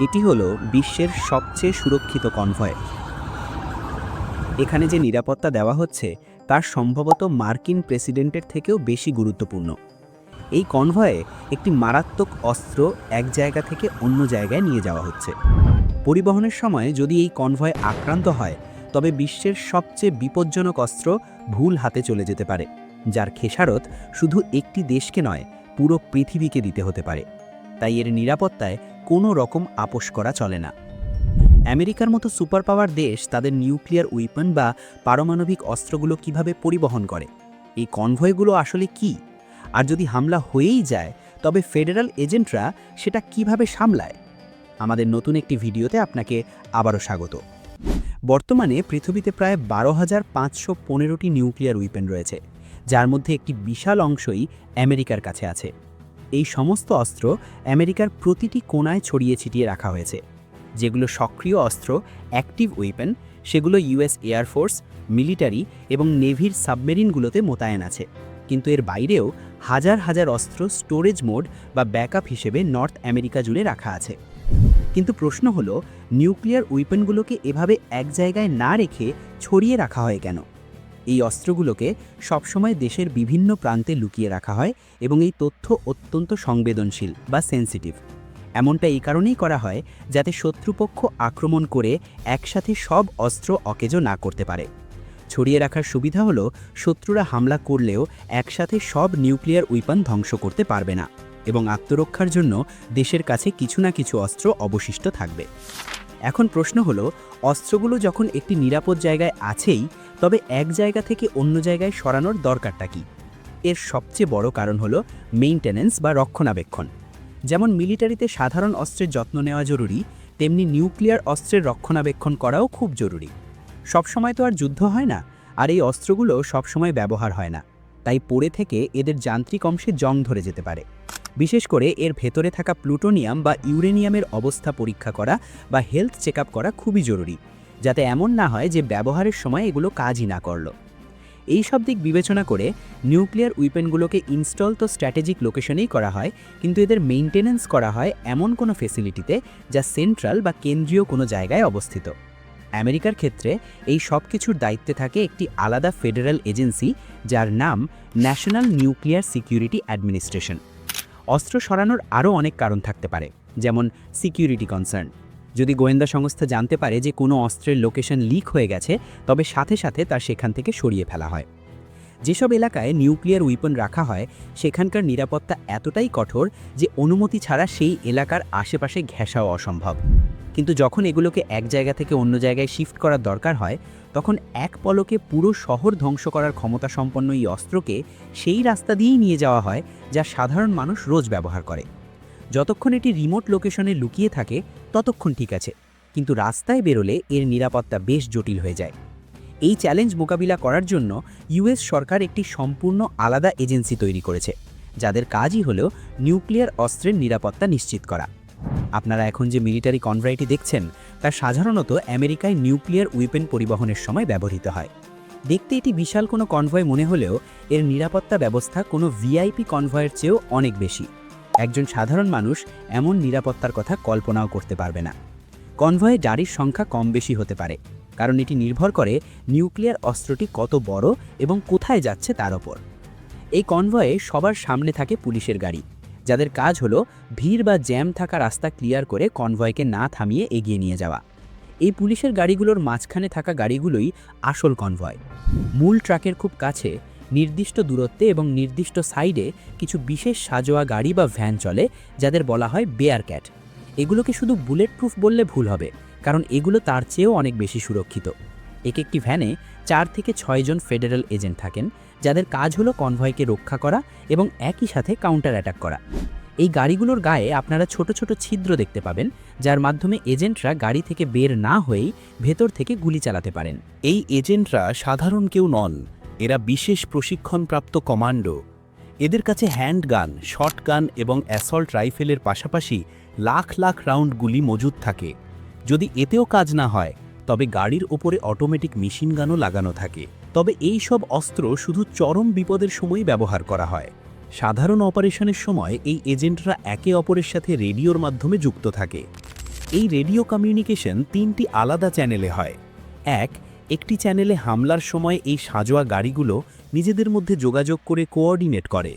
এটি হলো বিশ্বের সবচেয়ে সুরক্ষিত কনভয় এখানে যে নিরাপত্তা দেওয়া হচ্ছে, তার সম্ভবত মার্কিন প্রেসিডেন্টের থেকেও বেশি গুরুত্বপূর্ণ। এই কনভয়ে একটি মারাত্মক অস্ত্র এক জায়গা থেকে অন্য জায়গায় নিয়ে যাওয়া হচ্ছে। পরিবহনের সময় যদি এই কনভয় আক্রান্ত হয়, তবে বিশ্বের সবচেয়ে বিপজ্জনক অস্ত্র ভুল হাতে চলে যেতে পারে, যার খেসারত শুধু একটি দেশকে নয়, পুরো পৃথিবীকে দিতে হতে পারে। তাই এর নিরাপত্তায় কোনো রকম আপোষ করা চলে না। আমেরিকার মতো সুপার পাওয়ার দেশ তাদের নিউক্লিয়ার উইপন বা পারমাণবিক অস্ত্রগুলো কীভাবে পরিবহন করে? এই কনভয়গুলো আসলে কি? আর যদি হামলা হয়েই যায়, তবে ফেডারেল এজেন্টরা সেটা কীভাবে সামলায়? আমাদের নতুন একটি ভিডিওতে আপনাকে আবারও স্বাগত। বর্তমানে পৃথিবীতে প্রায় বারো হাজার পাঁচশো পনেরোটি নিউক্লিয়ার উইপেন রয়েছে, যার মধ্যে একটি বিশাল অংশই আমেরিকার কাছে আছে। এই সমস্ত অস্ত্র আমেরিকার প্রতিটি কোণায় ছড়িয়ে ছিটিয়ে রাখা হয়েছে। যেগুলো সক্রিয় অস্ত্র অ্যাক্টিভ উইপেন সেগুলো ইউএস এয়ারফোর্স মিলিটারি এবং নেভির সাবমেরিনগুলোতে মোতায়েন আছে। কিন্তু এর বাইরেও হাজার হাজার অস্ত্র স্টোরেজ মোড বা ব্যাকআপ হিসেবে নর্থ আমেরিকা জুড়ে রাখা আছে। কিন্তু প্রশ্ন হলো নিউক্লিয়ার উইপেনগুলোকে এভাবে এক জায়গায় না রেখে ছড়িয়ে রাখা হয় কেন? এই অস্ত্রগুলোকে সবসময় দেশের বিভিন্ন প্রান্তে লুকিয়ে রাখা হয় এবং এই তথ্য অত্যন্ত সংবেদনশীল বা সেন্সিটিভ এমনটা এই কারণেই করা হয় যাতে শত্রুপক্ষ আক্রমণ করে একসাথে সব অস্ত্র অকেজো না করতে পারে। ছড়িয়ে রাখার সুবিধা হলো শত্রুরা হামলা করলেও একসাথে সব নিউক্লিয়ার উইপন ধ্বংস করতে পারবে না এবং আত্মরক্ষার জন্য দেশের কাছে কিছু না কিছু অস্ত্র অবশিষ্ট থাকবে। এখন প্রশ্ন হলো, অস্ত্রগুলো যখন একটি নিরাপদ জায়গায় আছেই, তবে এক জায়গা থেকে অন্য জায়গায় সরানোর দরকারটা কি? এর সবচেয়ে বড় কারণ হলো মেইনটেনেন্স বা রক্ষণাবেক্ষণ। যেমন মিলিটারিতে সাধারণ অস্ত্রের যত্ন নেওয়া জরুরি, তেমনি নিউক্লিয়ার অস্ত্রের রক্ষণাবেক্ষণ করাও খুব জরুরি। সবসময় তো আর যুদ্ধ হয় না, আর এই অস্ত্রগুলো সবসময় ব্যবহার হয় না। তাই পড়ে থেকে এদের যান্ত্রিক অংশে জং ধরে যেতে পারে। বিশেষ করে এর ভেতরে থাকা প্লুটোনিয়াম বা ইউরেনিয়ামের অবস্থা পরীক্ষা করা বা হেলথ চেক করা খুবই জরুরি, যাতে এমন না হয় যে ব্যবহারের সময় এগুলো কাজই না করল। এই সব দিক বিবেচনা করে নিউক্লিয়ার উইপেনগুলোকে ইনস্টল তো স্ট্র্যাটেজিক লোকেশনেই করা হয়, কিন্তু এদের মেইনটেনেন্স করা হয় এমন কোনো ফেসিলিটিতে যা সেন্ট্রাল বা কেন্দ্রীয় কোনো জায়গায় অবস্থিত। আমেরিকার ক্ষেত্রে এই সব কিছুর দায়িত্বে থাকে একটি আলাদা ফেডারেল এজেন্সি যার নাম ন্যাশনাল নিউক্লিয়ার সিকিউরিটি অ্যাডমিনিস্ট্রেশন। অস্ত্র সরানোর আরও অনেক কারণ থাকতে পারে, যেমন সিকিউরিটি কনসার্ন যদি গোয়েন্দা সংস্থা জানতে পারে যে কোনো অস্ত্রের লোকেশন লিক হয়ে গেছে, তবে সাথে সাথে তার সেখান থেকে সরিয়ে ফেলা হয়। যেসব এলাকায় নিউক্লিয়ার উইপন রাখা হয়, সেখানকার নিরাপত্তা এতটাই কঠোর যে অনুমতি ছাড়া সেই এলাকার আশেপাশে ঘেঁষাও অসম্ভব। কিন্তু যখন এগুলোকে এক জায়গা থেকে অন্য জায়গায় শিফট করার দরকার হয়, তখন এক পলকে পুরো শহর ধ্বংস করার ক্ষমতা সম্পন্ন এই অস্ত্রকে সেই রাস্তা দিয়েই নিয়ে যাওয়া হয়, যা সাধারণ মানুষ রোজ ব্যবহার করে। যতক্ষণ এটি রিমোট লোকেশনে লুকিয়ে থাকে, ততক্ষণ ঠিক আছে। কিন্তু রাস্তায় বেরোলে এর নিরাপত্তা বেশ জটিল হয়ে যায়। এই চ্যালেঞ্জ মোকাবিলা করার জন্য ইউএস সরকার একটি সম্পূর্ণ আলাদা এজেন্সি তৈরি করেছে, যাদের কাজই হলো নিউক্লিয়ার অস্ত্রের নিরাপত্তা নিশ্চিত করা। আপনারা এখন যে মিলিটারি কনভয়টি দেখছেন, তা সাধারণত আমেরিকায় নিউক্লিয়ার উইপেন পরিবহনের সময় ব্যবহৃত হয়। দেখতে এটি বিশাল কোনো কনভয় মনে হলেও এর নিরাপত্তা ব্যবস্থা কোনো ভিআইপি কনভয়ের চেয়েও অনেক বেশি। একজন সাধারণ মানুষ এমন নিরাপত্তার কথা কল্পনাও করতে পারবে না। কনভয়ে গাড়ির সংখ্যা কম বেশি হতে পারে, কারণ এটি নির্ভর করে নিউক্লিয়ার অস্ত্রটি কত বড় এবং কোথায় যাচ্ছে তার ওপর। এই কনভয়ে সবার সামনে থাকে পুলিশের গাড়ি যাদের কাজ হলো ভিড় বা জ্যাম থাকা রাস্তা ক্লিয়ার করে কনভয়কে না থামিয়ে এগিয়ে নিয়ে যাওয়া। এই পুলিশের গাড়িগুলোর মাঝখানে থাকা গাড়িগুলোই আসল কনভয়। মূল ট্রাকের খুব কাছে, নির্দিষ্ট দূরত্বে এবং নির্দিষ্ট সাইডে কিছু বিশেষ সাজোয়া গাড়ি বা ভ্যান চলে, যাদের বলা হয় বেয়ার ক্যাট। এগুলোকে শুধু বুলেট প্রুফ বললে ভুল হবে, কারণ এগুলো তার চেয়েও অনেক বেশি সুরক্ষিত। এক একটি ভ্যানে চার থেকে ছয়জন ফেডারেল এজেন্ট থাকেন, যাদের কাজ হলো কনভয়কে রক্ষা করা এবং একই সাথে কাউন্টার অ্যাটাক করা। এই গাড়িগুলোর গায়ে আপনারা ছোট ছোট ছিদ্র দেখতে পাবেন, যার মাধ্যমে এজেন্টরা গাড়ি থেকে বের না হয়েই ভেতর থেকে গুলি চালাতে পারেন। এই এজেন্টরা সাধারণ কেউ নন, এরা বিশেষ প্রশিক্ষণপ্রাপ্ত কমান্ডো। এদের কাছে হ্যান্ডগান, শটগান এবং অ্যাসল্ট রাইফেলের পাশাপাশি লাখ লাখ রাউন্ড গুলি মজুদ থাকে। যদি এতেও কাজ না হয় তবে গাড়ির ওপরে অটোমেটিক মেশিন গানও লাগানো থাকে। তবে এই সব অস্ত্র শুধু চরম বিপদের সময় ব্যবহার করা হয়। সাধারণ অপারেশনের সময় এই এজেন্টরা একে অপরের সাথে রেডিওর মাধ্যমে যুক্ত থাকে। এই রেডিও কমিউনিকেশন তিনটি আলাদা চ্যানেলে হয়। এক, একটি চ্যানেলে হামলার সময় এই সাজোয়া গাড়িগুলো নিজেদের মধ্যে যোগাযোগ করে কোঅর্ডিনেট করে।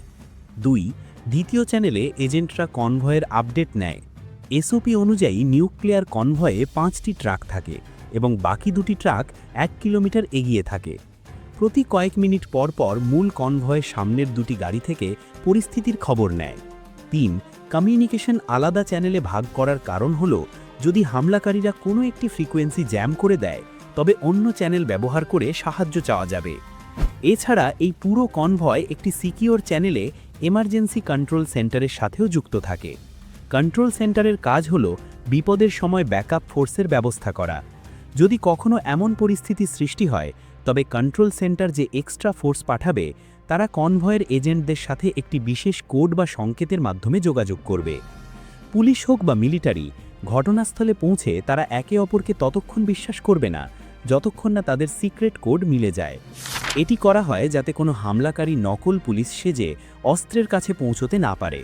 দুই, দ্বিতীয় চ্যানেলে এজেন্টরা কনভয়ের আপডেট নেয়। এসওপি অনুযায়ী নিউক্লিয়ার কনভয়ে পাঁচটি ট্রাক থাকে। এবং বাকি দুটি ট্রাক এক কিলোমিটার এগিয়ে থাকে। প্রতি কয়েক মিনিট পর পর মূল কনভয়ের সামনের দুটি গাড়ি থেকে পরিস্থিতির খবর নেয়। তিন কমিউনিকেশন আলাদা চ্যানেলে ভাগ করার কারণ হল, যদি হামলাকারীরা কোনো একটি ফ্রিকোয়েন্সি জ্যাম করে দেয়, তবে অন্য চ্যানেল ব্যবহার করে সাহায্য চাওয়া যাবে। এছাড়া এই পুরো কনভয় একটি সিকিওর চ্যানেলে এমার্জেন্সি কন্ট্রোল সেন্টারের সাথেও যুক্ত থাকে। কন্ট্রোল সেন্টারের কাজ হল বিপদের সময় ব্যাকআপ ফোর্সের ব্যবস্থা করা। যদি কখনো এমন পরিস্থিতি সৃষ্টি হয়, তবে কন্ট্রোল সেন্টার যে এক্সট্রা ফোর্স পাঠাবে, তারা কনভয়ের এজেন্টদের সাথে একটি বিশেষ কোড বা সংকেতের মাধ্যমে যোগাযোগ করবে। পুলিশ হোক বা মিলিটারি ঘটনাস্থলে পৌঁছে তারা একে অপরকে ততক্ষণ বিশ্বাস করবে না, যতক্ষণ না তাদের সিক্রেট কোড মিলে যায়। এটি করা হয় যাতে কোনো হামলাকারী নকল পুলিশ সেজে অস্ত্রের কাছে পৌঁছতে না পারে।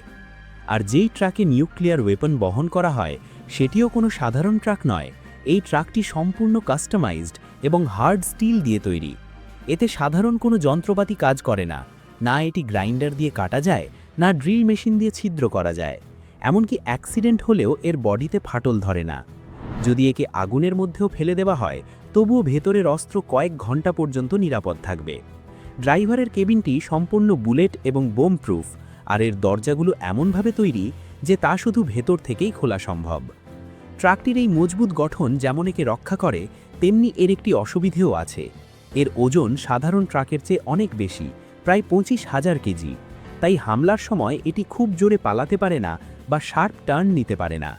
আর যেই ট্রাকে নিউক্লিয়ার ওয়েপন বহন করা হয়, সেটিও কোনো সাধারণ ট্রাক নয়। এই ট্রাকটি সম্পূর্ণ কাস্টমাইজড এবং হার্ড স্টিল দিয়ে তৈরি। এতে সাধারণ কোনো যন্ত্রপাতি কাজ করে না না এটি গ্রাইন্ডার দিয়ে কাটা যায়, না ড্রিল মেশিন দিয়ে ছিদ্র করা যায়। এমনকি অ্যাক্সিডেন্ট হলেও এর বডিতে ফাটল ধরে না। যদি একে আগুনের মধ্যেও ফেলে দেওয়া হয়, তবুও ভেতরের অস্ত্র কয়েক ঘণ্টা পর্যন্ত নিরাপদ থাকবে। ড্রাইভারের কেবিনটি সম্পূর্ণ বুলেট এবং বোম প্রুফ আর এর দরজাগুলো এমনভাবে তৈরি যে তা শুধু ভেতর থেকেই খোলা সম্ভব। ট্রাকটির এই মজবুত গঠন যেমন একে রক্ষা করে, তেমনি এর একটি অসুবিধেও আছে। এর ওজন সাধারণ ট্রাকের চেয়ে অনেক বেশি, প্রায় পঁচিশ হাজার কেজি। তাই হামলার সময় এটি খুব জোরে পালাতে পারে না বা শার্প টার্ন নিতে পারে না।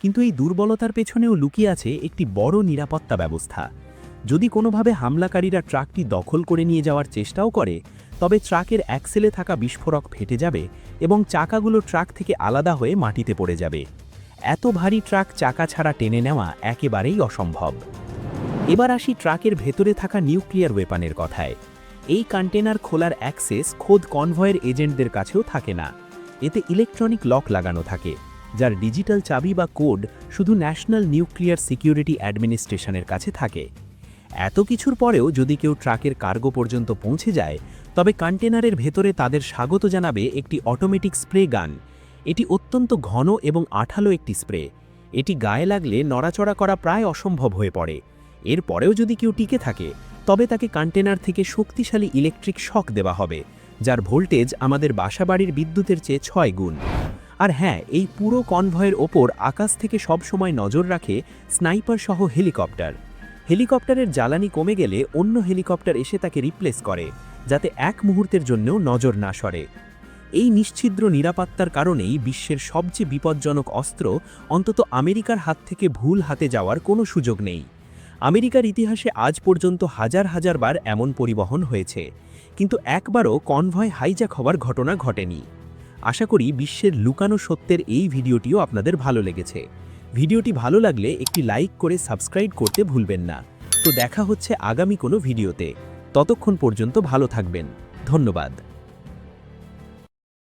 কিন্তু এই দুর্বলতার পেছনেও লুকিয়ে আছে একটি বড় নিরাপত্তা ব্যবস্থা। যদি কোনোভাবে হামলাকারীরা ট্রাকটি দখল করে নিয়ে যাওয়ার চেষ্টাও করে, তবে ট্রাকের অ্যাক্সেলে থাকা বিস্ফোরক ফেটে যাবে এবং চাকাগুলো ট্রাক থেকে আলাদা হয়ে মাটিতে পড়ে যাবে। এত ভারী ট্রাক চাকা ছাড়া টেনে নেওয়া একেবারেই অসম্ভব। এবার আসি ট্রাকের ভেতরে থাকা নিউক্লিয়ার ওয়েপানের কথায়। এই কন্টেনার খোলার অ্যাক্সেস খোদ কনভয়ের এজেন্টদের কাছেও থাকে না। এতে ইলেকট্রনিক লক লাগানো থাকে, যার ডিজিটাল চাবি বা কোড শুধু ন্যাশনাল নিউক্লিয়ার সিকিউরিটি অ্যাডমিনিস্ট্রেশনের কাছে থাকে। এত কিছুর পরেও যদি কেউ ট্রাকের কার্গো পর্যন্ত পৌঁছে যায়, তবে কন্টেনারের ভেতরে তাদের স্বাগত জানাবে একটি অটোমেটিক স্প্রে গান এটি অত্যন্ত ঘন এবং আঠালো একটি স্প্রে। এটি গায়ে লাগলে নড়াচড়া করা প্রায় অসম্ভব হয়ে পড়ে। এরপরেও যদি কেউ টিকে থাকে, তবে তাকে কন্টেনার থেকে শক্তিশালী ইলেকট্রিক শক দেওয়া হবে, যার ভোল্টেজ আমাদের বাসাবাড়ির বিদ্যুতের চেয়ে ছয় গুণ। আর হ্যাঁ এই পুরো কনভয়ের ওপর আকাশ থেকে সবসময় নজর রাখে স্নাইপার সহ হেলিকপ্টার। হেলিকপ্টারের জ্বালানি কমে গেলে অন্য হেলিকপ্টার এসে তাকে রিপ্লেস করে, যাতে এক মুহূর্তের জন্যও নজর না সরে। এই নিশ্ছিদ্র নিরাপত্তার কারণেই বিশ্বের সবচেয়ে বিপজ্জনক অস্ত্র অন্তত আমেরিকার হাত থেকে ভুল হাতে যাওয়ার কোনো সুযোগ নেই। আমেরিকার ইতিহাসে আজ পর্যন্ত হাজার হাজার বার এমন পরিবহন হয়েছে, কিন্তু একবারও কনভয় হাইজ্যাক হওয়ার ঘটনা ঘটেনি। আশা করি বিশ্বের লুকানো সত্যের এই ভিডিওটিও আপনাদের ভালো লেগেছে। ভিডিওটি ভালো লাগলে একটি লাইক করে সাবস্ক্রাইব করতে ভুলবেন না। তো দেখা হচ্ছে আগামী কোনো ভিডিওতে। ততক্ষণ পর্যন্ত ভালো থাকবেন। ধন্যবাদ।